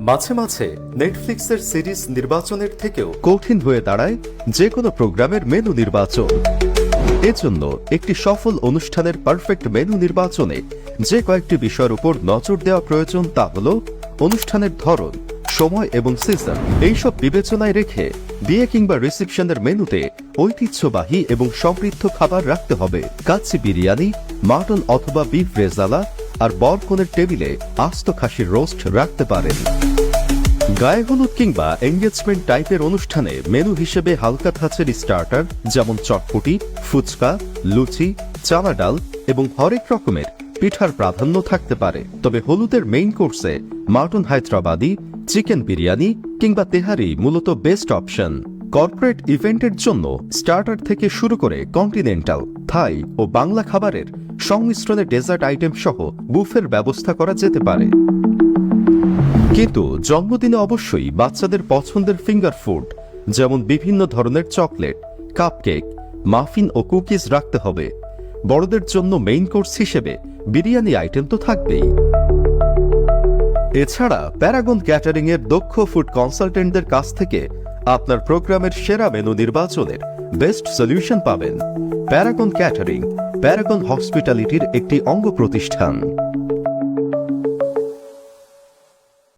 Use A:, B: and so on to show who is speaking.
A: মাঝে মাঝে নেটফ্লিক্সের সিরিজ নির্বাচনের থেকেও কঠিন হয়ে দাঁড়ায় যে কোনো প্রোগ্রামের মেনু নির্বাচন। এজন্য একটি সফল অনুষ্ঠানের পারফেক্ট মেনু নির্বাচনে যে কয়েকটি বিষয়ের উপর নজর দেওয়া প্রয়োজন তা হল অনুষ্ঠানের ধরন, সময় এবং সিজন এইসব বিবেচনায় রেখে বিয়ে কিংবা রিসেপশনের মেনুতে ঐতিহ্যবাহী এবং সমৃদ্ধ খাবার রাখতে হবে। কাচ্চি বিরিয়ানি, মাটন অথবা বিফ রেজালা আর বরকনের টেবিলে আস্ত খাসির রোস্ট রাখতে পারেন। গায়ে হলুদ কিংবা এঙ্গেজমেন্ট টাইপের অনুষ্ঠানে মেনু হিসেবে হালকা ধাঁচের স্টার্টার, যেমন চটপটি, ফুচকা, লুচি, চানা ডাল এবং হরেক রকমের পিঠার প্রাধান্য থাকতে পারে। তবে হলুদের মেইন কোর্সে মাটন হায়দ্রাবাদি, চিকেন বিরিয়ানি কিংবা তেহারি মূলত বেস্ট অপশন কর্পোরেট ইভেন্টের জন্য স্টার্টার থেকে শুরু করে কন্টিনেন্টাল, থাই ও বাংলা খাবারের সংমিশ্রণে ডেজার্ট আইটেম সহ বুফের ব্যবস্থা করা যেতে পারে। কিন্তু জন্মদিনে অবশ্যই বাচ্চাদের পছন্দের ফিঙ্গার ফুড যেমন বিভিন্ন ধরনের চকলেট কাপকেক মাফিন ও কুকিজ রাখতে হবে। বড়দের জন্য মেইন কোর্স হিসেবে বিরিয়ানি আইটেম তো থাকবেই। এছাড়া প্যারাগন ক্যাটারিং এর দক্ষ ফুড কনসালটেন্টদের কাছ থেকে আপনার প্রোগ্রামের সেরা মেনু নির্বাচনের বেস্ট সলিউশন পাবেন প্যারাগন ক্যাটারিং, প্যারাগন হসপিটালিটির একটি অঙ্গ প্রতিষ্ঠান।